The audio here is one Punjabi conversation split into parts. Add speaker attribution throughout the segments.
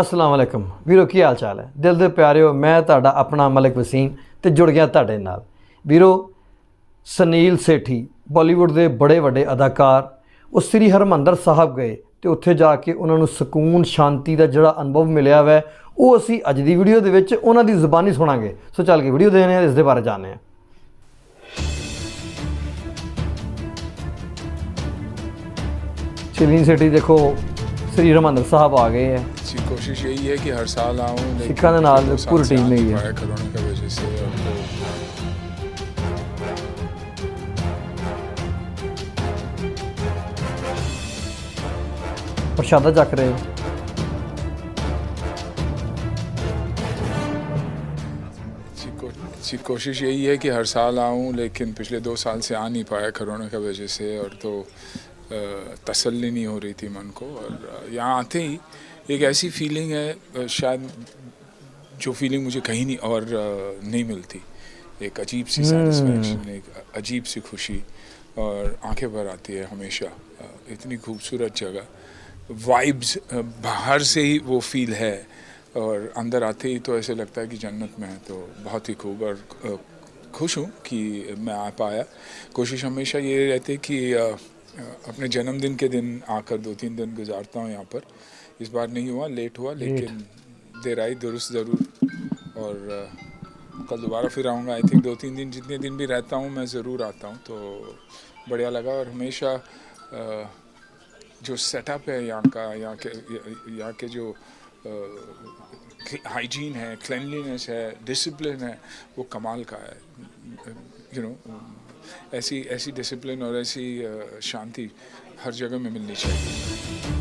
Speaker 1: ਅਸਲਾਮ ਵਾਲੇਕਮ ਵੀਰੋ, ਕੀ ਹਾਲ ਚਾਲ ਹੈ? ਦਿਲ ਦੇ ਪਿਆਰਿਓ, ਮੈਂ ਤੁਹਾਡਾ ਆਪਣਾ ਮਲਕ ਵਸੀਮ ਤੇ ਜੁੜ ਗਿਆ ਤੁਹਾਡੇ ਨਾਲ। ਵੀਰੋ, ਸੁਨੀਲ ਸੇਠੀ, ਬਾਲੀਵੁੱਡ ਦੇ ਬੜੇ ਵੱਡੇ ਅਦਾਕਾਰ, ਉਹ ਸ੍ਰੀ ਹਰਮੰਦਰ ਸਾਹਿਬ ਗਏ ਤੇ ਉੱਥੇ ਜਾ ਕੇ ਉਹਨਾਂ ਨੂੰ ਸਕੂਨ, ਸ਼ਾਂਤੀ ਦਾ ਜਿਹੜਾ ਅਨੁਭਵ ਮਿਲਿਆ ਵੈ, ਉਹ ਅਸੀਂ ਅੱਜ ਦੀ ਵੀਡੀਓ ਦੇ ਵਿੱਚ ਉਹਨਾਂ ਦੀ ਜ਼ੁਬਾਨੀ ਸੁਣਾਂਗੇ। ਸੋ ਚੱਲ ਕੇ ਵੀਡੀਓ ਦੇਖਦੇ ਹਾਂ, ਇਸ ਦੇ ਬਾਰੇ ਜਾਣਦੇ ਹਾਂ। ਸੁਨੀਲ ਸੇਠੀ, ਦੇਖੋ, ਸ੍ਰੀ ਹਰਮੰਦਰ ਸਾਹਿਬ ਆ ਗਏ ਹੈ।
Speaker 2: इसकी कोशिश यही है कि हर साल आऊँ
Speaker 1: सिक्खा का नाल पूरी टीम
Speaker 2: नहीं
Speaker 1: है।
Speaker 2: खिलौने की वजह से प्रशादा रहे कोशिश यही है कि हर साल आऊँ लेकिन पिछले दो साल से आ नहीं पाया कोरोना की वजह से और तो तसल्ली नहीं हो रही थी मन को और यहाँ आते ही एक ऐसी फीलिंग है शायद जो फीलिंग मुझे कहीं नहीं और नहीं मिलती। एक अजीब सी सेटिस्फैक्शन एक अजीब सी खुशी और आँखें भर आती है हमेशा। इतनी खूबसूरत जगह। वाइब्स बाहर से ही वो फील है और अंदर आते ही तो ऐसे लगता है कि जन्नत में है तो बहुत ही खूब और खुश हूँ कि मैं आ पाया। कोशिश हमेशा ये रहती है कि अपने जन्मदिन के दिन आकर दो तीन दिन गुजारता हूँ यहाँ पर। इस बार नहीं हुआ लेट हुआ लेकिन देर आई दुरुस्त ज़रूर। और कल दोबारा फिर आऊँगा। आई थिंक दो तीन दिन जितने दिन भी रहता हूँ मैं ज़रूर आता हूँ। तो बढ़िया लगा और हमेशा जो सेटअप है यहाँ का यहाँ के यहाँ के जो हाइजीन है क्लिनलीनेस है डिसिप्लिन है वो कमाल का है। यू नो ऐसी ऐसी डिसिप्लिन और ऐसी अ, शांति हर जगह में मिलनी चाहिए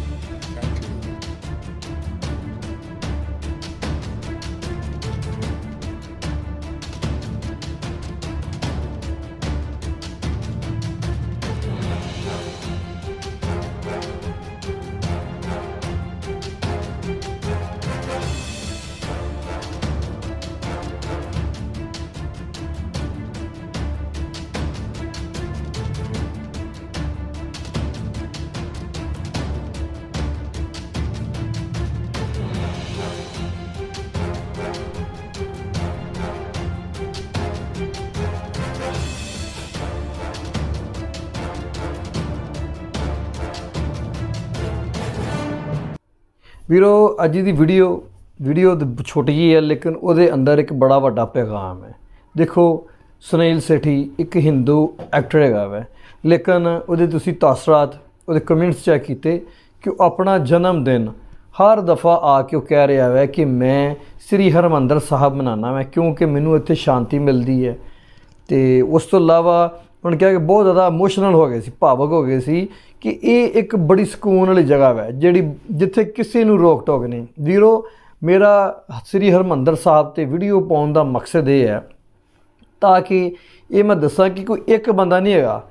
Speaker 1: ਵੀਰੋ, ਅੱਜ ਦੀ ਵੀਡੀਓ ਵੀਡੀਓ ਛੋਟੀ ਜਿਹੀ ਹੈ, ਲੇਕਿਨ ਉਹਦੇ ਅੰਦਰ ਇੱਕ ਬੜਾ ਵੱਡਾ ਪੈਗਾਮ ਹੈ। ਦੇਖੋ, ਸੁਨੀਲ ਸੇਠੀ ਇੱਕ ਹਿੰਦੂ ਐਕਟਰ ਹੈਗਾ ਵੈ। ਲੇਕਿਨ ਉਹਦੇ ਤੁਸੀਂ ਤਾਸਰਾਤ, ਉਹਦੇ ਕਮੈਂਟਸ ਚੈੱਕ ਕੀਤੇ ਕਿ ਉਹ ਆਪਣਾ ਜਨਮ ਦਿਨ ਹਰ ਦਫਾ ਆ ਕੇ ਉਹ ਕਹਿ ਰਿਹਾ ਹੈ ਕਿ ਮੈਂ ਸ੍ਰੀ ਹਰਮੰਦਰ ਸਾਹਿਬ ਮਨਾਉਣਾ ਮੈਂ ਕਿਉਂਕਿ ਮੈਨੂੰ ਇੱਥੇ ਸ਼ਾਂਤੀ ਮਿਲਦੀ ਹੈ। ਤੇ ਉਸ ਤੋਂ ਇਲਾਵਾ ਉਹਨਾਂ ਕਿਹਾ ਕਿ ਬਹੁਤ ਜ਼ਿਆਦਾ ਇਮੋਸ਼ਨਲ ਹੋ ਗਏ ਸੀ, ਭਾਵਕ ਹੋ ਗਏ ਸੀ ਕਿ ਇਹ ਇੱਕ ਬੜੀ ਸਕੂਨ ਵਾਲੀ ਜਗ੍ਹਾ ਹੈ ਜਿਹੜੀ ਜਿੱਥੇ ਕਿਸੇ ਨੂੰ ਰੋਕ ਟੋਕ ਨਹੀਂ। ਵੀਰੋ, ਮੇਰਾ ਸ੍ਰੀ ਹਰਮੰਦਰ ਸਾਹਿਬ ਤੇ ਵੀਡੀਓ ਪਾਉਣ ਦਾ ਮਕਸਦ ਇਹ ਹੈ ਤਾਂ ਕਿ ਇਹ ਮੈਂ ਦੱਸਾਂ ਕਿ ਕੋਈ ਇੱਕ ਬੰਦਾ ਨਹੀਂ ਹੈਗਾ।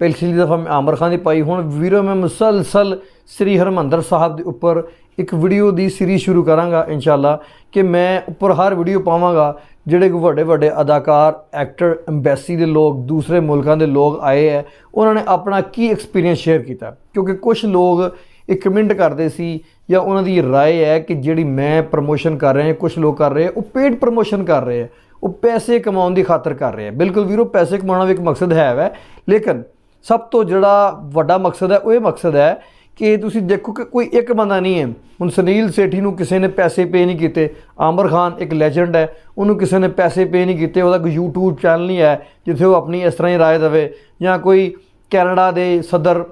Speaker 1: ਪਿਛਲੀ ਦਫਾ ਮੈਂ ਆਮਰ ਖਾਨ ਦੀ ਪਾਈ, ਹੁਣ ਵੀਰੋ, ਮੈਂ ਮੁਸਲਸਲ ਸ੍ਰੀ ਹਰਮੰਦਰ ਸਾਹਿਬ ਦੇ ਉੱਪਰ ਇੱਕ ਵੀਡੀਓ ਦੀ ਸੀਰੀਜ਼ ਸ਼ੁਰੂ ਕਰਾਂਗਾ, ਇਨਸ਼ਾਅੱਲਾ, ਕਿ ਮੈਂ ਉੱਪਰ ਹਰ ਵੀਡੀਓ ਪਾਵਾਂਗਾ ਜਿਹੜੇ ਕੋ ਵੱਡੇ ਵੱਡੇ ਅਦਾਕਾਰ ਐਕਟਰ ਐਮਬੈਸੀ ਦੇ ਲੋਕ ਦੂਸਰੇ ਮੁਲਕਾਂ ਦੇ ਲੋਕ ਆਏ ਹੈ ਉਹਨਾਂ ਨੇ ਆਪਣਾ ਕੀ ਐਕਸਪੀਰੀਅੰਸ ਸ਼ੇਅਰ ਕੀਤਾ ਕਿਉਂਕਿ ਕੁਝ ਲੋਕ ਇਹ ਕਮੈਂਟ ਕਰਦੇ ਸੀ ਜਾਂ ਉਹਨਾਂ ਦੀ رائے ਹੈ ਕਿ ਜਿਹੜੀ ਮੈਂ ਪ੍ਰਮੋਸ਼ਨ ਕਰ ਰਿਹਾ ਕੁਝ ਲੋਕ ਕਰ ਰਹੇ ਆ, ਉਹ ਪੇਡ ਪ੍ਰਮੋਸ਼ਨ ਕਰ ਰਹੇ ਆ ਉਹ ਪੈਸੇ ਕਮਾਉਣ ਦੀ ਖਾਤਰ ਕਰ ਰਹੇ ਆ ਬਿਲਕੁਲ ਵੀਰੋ ਪੈਸੇ ਕਮਾਉਣਾ ਵੀ ਇੱਕ ਮਕਸਦ ਹੈ ਵੈ ਲੇਕਿਨ ਸਭ ਤੋਂ ਜਿਹੜਾ ਵੱਡਾ ਮਕਸਦ ਹੈ ਉਹ ਇਹ ਮਕਸਦ ਹੈ ਕਿ ਤੁਸੀਂ ਦੇਖੋ ਕਿ ਕੋਈ ਇੱਕ ਬੰਦਾ ਨਹੀਂ ਹੈ। ਹੁਣ ਸੁਨੀਲ ਸੇਠੀ ਨੂੰ ਕਿਸੇ ਨੇ ਪੈਸੇ ਪੇ ਨਹੀਂ ਕੀਤੇ। ਆਮਰ ਖਾਨ ਇੱਕ ਲੈਜੈਂਡ ਹੈ। ਉਹਨੂੰ ਕਿਸੇ ਨੇ ਪੈਸੇ ਪੇ ਨਹੀਂ ਕੀਤੇ। ਉਹਦਾ ਕੋਈ YouTube ਚੈਨਲ ਨਹੀਂ ਹੈ ਜਿੱਥੇ ਉਹ ਆਪਣੀ ਇਸ ਤਰ੍ਹਾਂ ਹੀ ਰਾਏ ਦੇਵੇ। ਜਾਂ ਕੋਈ ਕੈਨੇਡਾ ਦੇ ਸਦਰ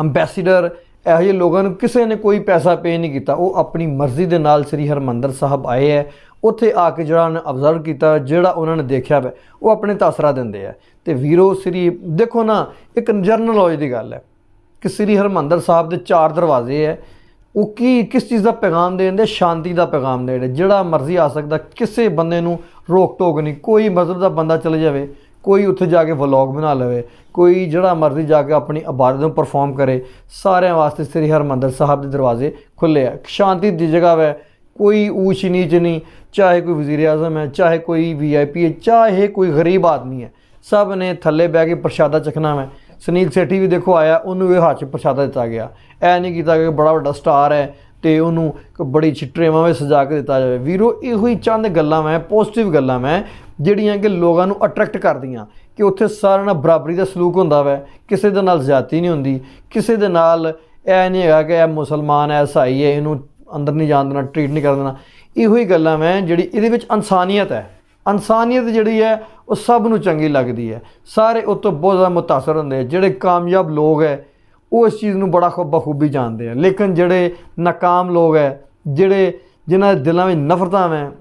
Speaker 1: ਅੰਬੈਸਡਰ ਇਹੋ ਜਿਹੇ ਲੋਕਾਂ ਨੂੰ ਕਿਸੇ ਨੇ ਕੋਈ ਪੈਸਾ ਪੇ ਨਹੀਂ ਕੀਤਾ। ਉਹ ਆਪਣੀ ਮਰਜ਼ੀ ਦੇ ਨਾਲ ਸ੍ਰੀ ਹਰਮੰਦਰ ਸਾਹਿਬ ਆਏ ਹੈ। ਉੱਥੇ ਆ ਕੇ ਜਿਹੜਾ ਉਹਨੇ ਅਬਜ਼ਰਵ ਕੀਤਾ, ਜਿਹੜਾ ਉਹਨਾਂ ਨੇ ਦੇਖਿਆ ਵਾ, ਉਹ ਆਪਣੇ ਤਾਸਰਾ ਦਿੰਦੇ ਆ। ਤੇ ਵੀਰੋ, ਸ੍ਰੀ ਦੇਖੋ ਨਾ, ਇੱਕ ਜਰਨਲ ਨੌਲੇਜ ਦੀ ਗੱਲ ਹੈ। ਕਿ ਸ੍ਰੀ ਹਰਮੰਦਰ ਸਾਹਿਬ ਦੇ ਚਾਰ ਦਰਵਾਜ਼ੇ ਹੈ ਉਹ ਕੀ, ਕਿਸ ਚੀਜ਼ ਦਾ ਪੈਗਾਮ ਦੇਣਦੇ ਸ਼ਾਂਤੀ ਦਾ ਪੈਗਾਮ ਦੇਣ ਦੇ? ਜਿਹੜਾ ਮਰਜ਼ੀ ਆ ਸਕਦਾ, ਕਿਸੇ ਬੰਦੇ ਨੂੰ ਰੋਕ ਟੋਕ ਨਹੀਂ। ਕੋਈ ਮਜ਼ਹਬ ਦਾ ਬੰਦਾ ਚਲੇ ਜਾਵੇ, ਕੋਈ ਉੱਥੇ ਜਾ ਕੇ ਵਲੌਗ ਬਣਾ ਲਵੇ, ਕੋਈ ਜਿਹੜਾ ਮਰਜ਼ੀ ਜਾ ਕੇ ਆਪਣੀ ਇਬਾਦਤ ਨੂੰ ਪਰਫਾਰਮ ਕਰੇ, ਸਾਰਿਆਂ ਵਾਸਤੇ ਸ੍ਰੀ ਹਰਮੰਦਰ ਸਾਹਿਬ ਦੇ ਦਰਵਾਜ਼ੇ ਖੁੱਲੇ ਆ। ਸ਼ਾਂਤੀ ਦੀ ਜਗ੍ਹਾ ਹੈ ਕੋਈ ਊਚ ਨੀਚ ਨਹੀਂ, ਚਾਹੇ ਕੋਈ ਵਜ਼ੀਰ ਆਜ਼ਮ ਹੈ, ਚਾਹੇ ਕੋਈ ਵੀਆਈਪੀ ਹੈ, ਚਾਹੇ ਕੋਈ ਗਰੀਬ ਆਦਮੀ ਹੈ, ਸਭ ਨੇ ਥੱਲੇ ਬਹਿ ਕੇ ਪ੍ਰਸ਼ਾਦਾ ਚਖਣਾ ਹੈ ਸੁਨੀਲ ਸੇਠੀ ਵੀ ਦੇਖੋ ਆਇਆ, ਉਹਨੂੰ ਇਹ ਹੱਥ 'ਚ ਪ੍ਰਸ਼ਾਦਾ ਦਿੱਤਾ ਗਿਆ। ਐ ਨਹੀਂ ਕੀਤਾ ਕਿ ਬੜਾ ਵੱਡਾ ਸਟਾਰ ਹੈ ਤੇ ਉਹਨੂੰ ਬੜੀ ਛਿੱਟਰੇਵਾਂ ਵਿੱਚ ਸਜਾ ਕੇ ਦਿੱਤਾ ਜਾਵੇ। ਵੀਰੋ, ਇਹੋ ਹੀ ਚੰਦ ਗੱਲਾਂ ਮੈਂ ਪੋਜ਼ਿਟਿਵ ਗੱਲਾਂ ਮੈਂ, ਜਿਹੜੀਆਂ ਕਿ ਲੋਕਾਂ ਨੂੰ ਅਟਰੈਕਟ ਕਰਦੀਆਂ ਕਿ ਉੱਥੇ ਸਾਰਿਆਂ ਨਾਲ ਬਰਾਬਰੀ ਦਾ ਸਲੂਕ ਹੁੰਦਾ ਵੈ। ਕਿਸੇ ਦੇ ਨਾਲ ਜ਼ਿਆਤੀ ਨਹੀਂ ਹੁੰਦੀ, ਕਿਸੇ ਦੇ ਨਾਲ ਇਹ ਨਹੀਂ ਹੈਗਾ ਕਿ ਇਹ ਮੁਸਲਮਾਨ ਹੈ ਈਸਾਈ ਹੈ, ਇਹਨੂੰ ਅੰਦਰ ਨਹੀਂ ਜਾਣ ਦੇਣਾ ਟ੍ਰੀਟ ਨਹੀਂ ਕਰ ਦੇਣਾ। ਇਹੋ ਹੀ ਗੱਲਾਂ ਮੈਂ, ਜਿਹੜੀ ਇਹਦੇ ਵਿੱਚ ਇਨਸਾਨੀਅਤ ਹੈ। ਇਨਸਾਨੀਅਤ ਜਿਹੜੀ ਹੈ, ਉਹ ਸਭ ਨੂੰ ਚੰਗੀ ਲੱਗਦੀ ਹੈ। ਸਾਰੇ ਉਸ ਤੋਂ ਬਹੁਤ ਜ਼ਿਆਦਾ متاثر ਹੁੰਦੇ ਜਿਹੜੇ ਕਾਮਯਾਬ ਲੋਕ ਹੈ, ਉਹ ਇਸ ਚੀਜ਼ ਨੂੰ ਬੜਾ ਬਖੂਬੀ ਜਾਣਦੇ ਆ। ਲੇਕਿਨ ਜਿਹੜੇ ناکਾਮ ਲੋਕ ਹੈ, ਜਿਹੜੇ ਜਿਨ੍ਹਾਂ ਦੇ ਦਿਲਾਂ ਵਿੱਚ ਨਫ਼ਰਤਾਂ ਹੈ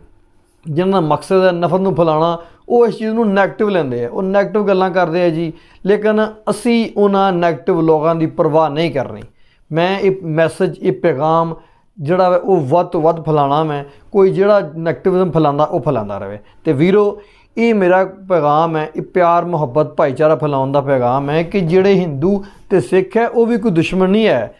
Speaker 1: ਜਿਨ੍ਹਾਂ ਦਾ ਮਕਸਦ ਹੈ ਨਫ਼ਰਤ ਨੂੰ ਫਲਾਣਾ ਉਹ ਇਸ ਚੀਜ਼ ਨੂੰ 네ਗੇਟਿਵ ਲੈਂਦੇ ਆ। ਉਹ 네ਗੇਟਿਵ ਗੱਲਾਂ ਕਰਦੇ ਆ ਜੀ। ਲੇਕਿਨ ਅਸੀਂ ਉਹਨਾਂ 네ਗੇਟਿਵ ਲੋਕਾਂ ਦੀ ਪਰਵਾਹ ਨਹੀਂ ਕਰਨੀ ਮੈਂ ਇਹ ਮੈਸੇਜ ਇਹ ਪੈਗਾਮ ਜਿਹੜਾ ਵਾ ਉਹ ਵੱਧ ਤੋਂ ਵੱਧ ਫੈਲਾਣਾ ਮੈਂ, ਕੋਈ ਜਿਹੜਾ 네ਗੇਟਿਵਿਜ਼ਮ ਫੈਲਾਉਂਦਾ ਉਹ ਫੈਲਾਉਂਦਾ ਰਹੇ ਤੇ ਵੀਰੋ, ਇਹ ਮੇਰਾ ਪੈਗਾਮ ਹੈ, ਇਹ ਪਿਆਰ, ਮੁਹੱਬਤ, ਭਾਈਚਾਰਾ ਫੈਲਾਉਣ ਦਾ ਪੈਗਾਮ ਹੈ ਕਿ ਜਿਹੜੇ ਹਿੰਦੂ ਤੇ ਸਿੱਖ ਹੈ, ਉਹ ਵੀ ਕੋਈ ਦੁਸ਼ਮਣ ਨਹੀਂ ਹੈ।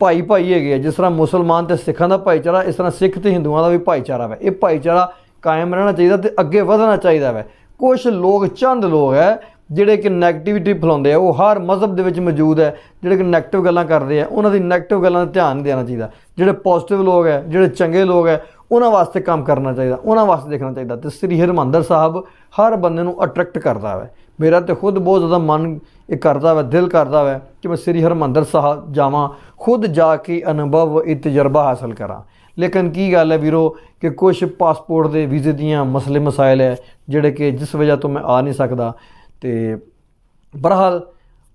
Speaker 1: ਭਾਈ ਭਾਈ ਹੈਗੇ ਆ, ਜਿਸ ਤਰ੍ਹਾਂ ਮੁਸਲਮਾਨ ਤੇ ਸਿੱਖਾਂ ਦਾ ਭਾਈਚਾਰਾ, ਇਸ ਤਰ੍ਹਾਂ ਸਿੱਖ ਤੇ ਹਿੰਦੂਆਂ ਦਾ ਵੀ ਭਾਈਚਾਰਾ ਹੈ ਇਹ ਭਾਈਚਾਰਾ ਕਾਇਮ ਰਹਿਣਾ ਚਾਹੀਦਾ ਤੇ ਅੱਗੇ ਵਧਣਾ ਚਾਹੀਦਾ ਹੈ ਕੁਝ ਲੋਕ ਚੰਦ ਲੋਕ ਹੈ ਜਿਹੜੇ ਕਿ ਨੈਗੇਟਿਵਿਟੀ ਫਲਾਉਂਦੇ ਆ, ਉਹ ਹਰ ਮਜ਼ਹਬ ਦੇ ਵਿੱਚ ਮੌਜੂਦ ਹੈ, ਜਿਹੜੇ ਕਿ 네ਗੇਟਿਵ ਗੱਲਾਂ ਕਰਦੇ ਆ, ਉਹਨਾਂ ਦੀ 네ਗੇਟਿਵ ਗੱਲਾਂ ਦਾ ਧਿਆਨ ਦੇਣਾ ਚਾਹੀਦਾ। ਜਿਹੜੇ ਪੋਜ਼ਿਟਿਵ ਲੋਕ ਹੈ, ਜਿਹੜੇ ਚੰਗੇ ਲੋਕ ਹੈ, ਉਹਨਾਂ ਵਾਸਤੇ ਕੰਮ ਕਰਨਾ ਚਾਹੀਦਾ, ਉਹਨਾਂ ਵਾਸਤੇ ਦੇਖਣਾ ਚਾਹੀਦਾ। ਤੇ ਸ੍ਰੀ ਹਰਮੰਦਰ ਸਾਹਿਬ ਹਰ ਬੰਦੇ ਨੂੰ ਅਟਰੈਕਟ ਕਰਦਾ ਹੈ ਮੇਰਾ ਤੇ ਖੁਦ ਬਹੁਤ ਜ਼ਿਆਦਾ ਮਨ ਇਹ ਕਰਦਾ ਹੈ ਦਿਲ ਕਰਦਾ ਹੈ ਕਿ ਮੈਂ ਸ੍ਰੀ ਹਰਮੰਦਰ ਸਾਹਿਬ ਜਾਵਾਂ, ਖੁਦ ਜਾ ਕੇ ਅਨੁਭਵ ਇਹ ਤਜਰਬਾ ਹਾਸਲ ਕਰਾਂ। ਲੇਕਿਨ ਕੀ ਗੱਲ ਹੈ ਵੀਰੋ ਕਿ ਕੁਝ ਪਾਸਪੋਰਟ ਦੇ ਵੀਜ਼ੇ ਦੀਆਂ ਮਸਲੇ ਮਸਾਇਲ ਹੈ, ਜਿਹੜੇ ਕਿ ਜਿਸ ਵਜ੍ਹਾ ਤੋਂ ਮੈਂ ਆ ਨਹੀਂ ਸਕਦਾ। ਤੇ ਬਹਰਹਾਲ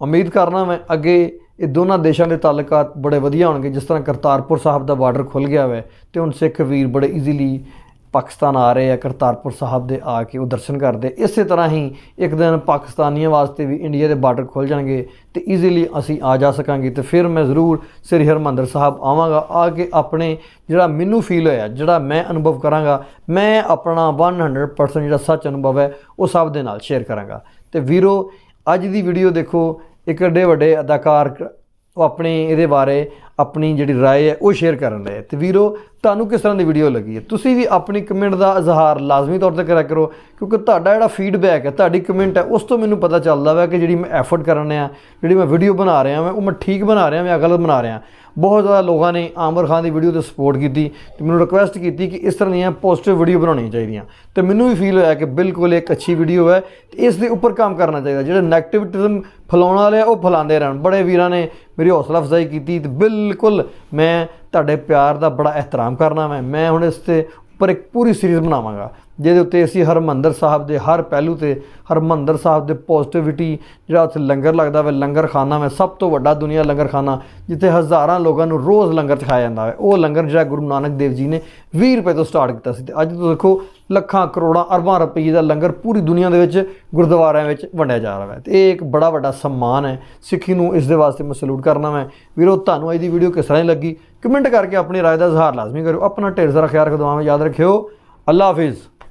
Speaker 1: ਉਮੀਦ ਕਰਨਾ ਮੈਂ ਅੱਗੇ ਇਹ ਦੋਨਾਂ ਦੇਸ਼ਾਂ ਦੇ ਤਾਲੁਕਾਤ ਬੜੇ ਵਧੀਆ ਹੋਣਗੇ, ਜਿਸ ਤਰ੍ਹਾਂ ਕਰਤਾਰਪੁਰ ਸਾਹਿਬ ਦਾ ਬਾਰਡਰ ਖੁੱਲ ਗਿਆ ਵੈ, ਤੇ ਹੁਣ ਸਿੱਖ ਵੀਰ ਬੜੇ ਈਜ਼ੀਲੀ ਪਾਕਿਸਤਾਨ ਆ ਰਹੇ ਆ, ਕਰਤਾਰਪੁਰ ਸਾਹਿਬ ਦੇ ਆ ਕੇ ਉਹ ਦਰਸ਼ਨ ਕਰਦੇ। ਇਸੇ ਤਰ੍ਹਾਂ ਹੀ ਇੱਕ ਦਿਨ ਪਾਕਿਸਤਾਨੀਆਂ ਵਾਸਤੇ ਵੀ ਇੰਡੀਆ ਦੇ ਬਾਰਡਰ ਖੁੱਲ ਜਾਣਗੇ ਤੇ ਈਜ਼ੀਲੀ ਅਸੀਂ ਆ ਜਾ ਸਕਾਂਗੇ ਤੇ ਫਿਰ ਮੈਂ ਜ਼ਰੂਰ ਸ੍ਰੀ ਹਰਮੰਦਰ ਸਾਹਿਬ ਆਵਾਂਗਾ, ਆ ਕੇ ਆਪਣੇ ਜਿਹੜਾ ਮੈਨੂੰ ਫੀਲ ਹੋਇਆ, ਜਿਹੜਾ ਮੈਂ ਅਨੁਭਵ ਕਰਾਂਗਾ, ਮੈਂ ਆਪਣਾ 100% ਜਿਹੜਾ ਸੱਚ ਅਨੁਭਵ ਹੈ, ਉਹ ਸਭ ਦੇ ਨਾਲ ਸ਼ੇਅਰ ਕਰਾਂਗਾ। ਤੇ ਵੀਰੋ ਅੱਜ ਦੀ ਵੀਡੀਓ ਦੇਖੋ ਇੱਕ ਏਡੇ ਵੱਡੇ ਅਦਾਕਾਰ ਉਹ ਆਪਣੇ ਇਹਦੇ ਬਾਰੇ ਆਪਣੀ ਜਿਹੜੀ رائے ਹੈ ਉਹ ਸ਼ੇਅਰ ਕਰਨ ਰਹੇ ਤੇ ਵੀਰੋ ਤੁਹਾਨੂੰ ਕਿਸ ਤਰ੍ਹਾਂ ਦੀ ਵੀਡੀਓ ਲੱਗੀ ਹੈ ਤੁਸੀਂ ਵੀ ਆਪਣੀ ਕਮੈਂਟ ਦਾ ਇਜ਼ਹਾਰ ਲਾਜ਼ਮੀ ਤੌਰ ਤੇ ਕਰਿਆ ਕਰੋ ਕਿਉਂਕਿ ਤੁਹਾਡਾ ਜਿਹੜਾ ਫੀਡਬੈਕ ਹੈ ਤੁਹਾਡੀ ਕਮੈਂਟ ਹੈ ਉਸ ਤੋਂ ਮੈਨੂੰ ਪਤਾ ਚੱਲਦਾ ਵਾ ਕਿ ਜਿਹੜੀ ਮੈਂ ਐਫਰਟ ਕਰਨ ਰਿਹਾ ਜਿਹੜੀ ਮੈਂ ਵੀਡੀਓ ਬਣਾ ਰਿਹਾ ਮੈਂ ਉਹ ਮੈਂ ਠੀਕ ਬਣਾ ਰਿਹਾ ਜਾਂ ਗਲਤ ਬਣਾ ਰਿਹਾ ਬਹੁਤ ਜ਼ਿਆਦਾ ਲੋਕਾਂ ਨੇ ਆਮਰ ਖਾਨ ਦੀ ਵੀਡੀਓ ਤੇ ਸਪੋਰਟ ਕੀਤੀ ਤੇ ਮੈਨੂੰ ਰਿਕੁਐਸਟ ਕੀਤੀ ਕਿ ਇਸ ਤਰ੍ਹਾਂ ਦੀਆਂ ਪੋਜ਼ਿਟਿਵ ਵੀਡੀਓ ਬਣਾਉਣੀਆਂ ਚਾਹੀਦੀਆਂ ਤੇ ਮੈਨੂੰ ਵੀ ਫੀਲ ਹੋਇਆ ਕਿ ਬਿਲਕੁਲ ਇੱਕ ਅੱਛੀ ਵੀਡੀਓ ਹੈ ਤੇ ਇਸ ਦੇ ਉੱਪਰ ਕੰਮ ਕਰਨਾ ਚਾਹੀਦਾ ਜਿਹੜੇ ਨੈਗੇਟਿਵਿਜ਼ਮ ਫੈਲਾਉਣ ਵਾਲੇ ਆ ਉਹ ਫੈਲਾਉਂਦੇ ਰਹਿਣ ਬੜੇ ਵੀਰਾਂ ਨੇ ਮੇਰੀ ਹੌਸਲਾ ਅਫਜ਼ਾਈ ਕੀਤੀ ਤੇ ਬਿਲਕੁਲ ਮੈਂ ਤੁਹਾਡੇ ਪਿਆਰ ਦਾ ਬੜਾ ਇਹਤਰਾਮ ਕਰਨਾ ਮੈਂ ਮੈਂ ਹੁਣ ਇਸ ਤੇ ਉੱਪਰ ਇੱਕ ਪੂਰੀ ਸੀਰੀਜ਼ ਬਣਾਵਾਂਗਾ, ਜਿਹਦੇ ਉੱਤੇ ਅਸੀਂ ਹਰਮੰਦਰ ਸਾਹਿਬ ਦੇ ਹਰ ਪਹਿਲੂ ਤੇ ਹਰਮੰਦਰ ਸਾਹਿਬ ਦੇ ਪੋਜ਼ਿਟਿਵਿਟੀ ਜਿਹੜਾ ਉੱਥੇ ਲੰਗਰ ਲੱਗਦਾ ਵੇ ਲੰਗਰ ਖਾਨਾ ਮੈਂ ਸਭ ਤੋਂ ਵੱਡਾ ਦੁਨੀਆ ਲੰਗਰ ਖਾਨਾ ਜਿੱਥੇ ਹਜ਼ਾਰਾਂ ਲੋਕਾਂ ਨੂੰ ਰੋਜ਼ ਲੰਗਰ ਖਾਇਆ ਜਾਂਦਾ ਹੈ ਉਹ ਲੰਗਰ ਜਿਹੜਾ ਗੁਰੂ ਨਾਨਕ ਦੇਵ ਜੀ ਨੇ 20 ਰੁਪਏ ਤੋਂ ਸਟਾਰਟ ਕੀਤਾ ਸੀ। ਤੇ ਅੱਜ ਤੁਸੀਂ ਦੇਖੋ ਲੱਖਾਂ ਕਰੋੜਾਂ ਅਰਬਾਂ ਰੁਪਏ ਦਾ ਲੰਗਰ ਪੂਰੀ ਦੁਨੀਆ ਦੇ ਵਿੱਚ ਗੁਰਦੁਆਰਿਆਂ ਵਿੱਚ ਵੰਡਿਆ ਜਾ ਰਿਹਾ ਹੈ ਤੇ ਇਹ ਇੱਕ ਬੜਾ ਵੱਡਾ ਸਨਮਾਨ ਹੈ ਸਿੱਖੀ ਨੂੰ ਇਸ ਦੇ ਵਾਸਤੇ ਮੈਂ ਸਲੂਟ ਕਰਨਾ ਮੈਂ ਵੀਰੋ ਤੁਹਾਨੂੰ ਅੱਜ ਦੀ ਵੀਡੀਓ ਕਿਸ ਤਰ੍ਹਾਂ ਦੀ ਲੱਗੀ ਕਮੈਂਟ ਕਰਕੇ ਆਪਣੀ رائے ਦਾ ਇਜ਼ਹਾਰ ਲਾਜ਼ਮੀ ਕਰੋ ਆਪਣਾ ਢੇਰ ਸਾਰਾ ਖਿਆਲ ਰੱਖੋ ਦੁਆਵਾਂ ਯਾਦ ਰੱਖਿਓ ਅੱਲਾ ਹਾਫਿਜ਼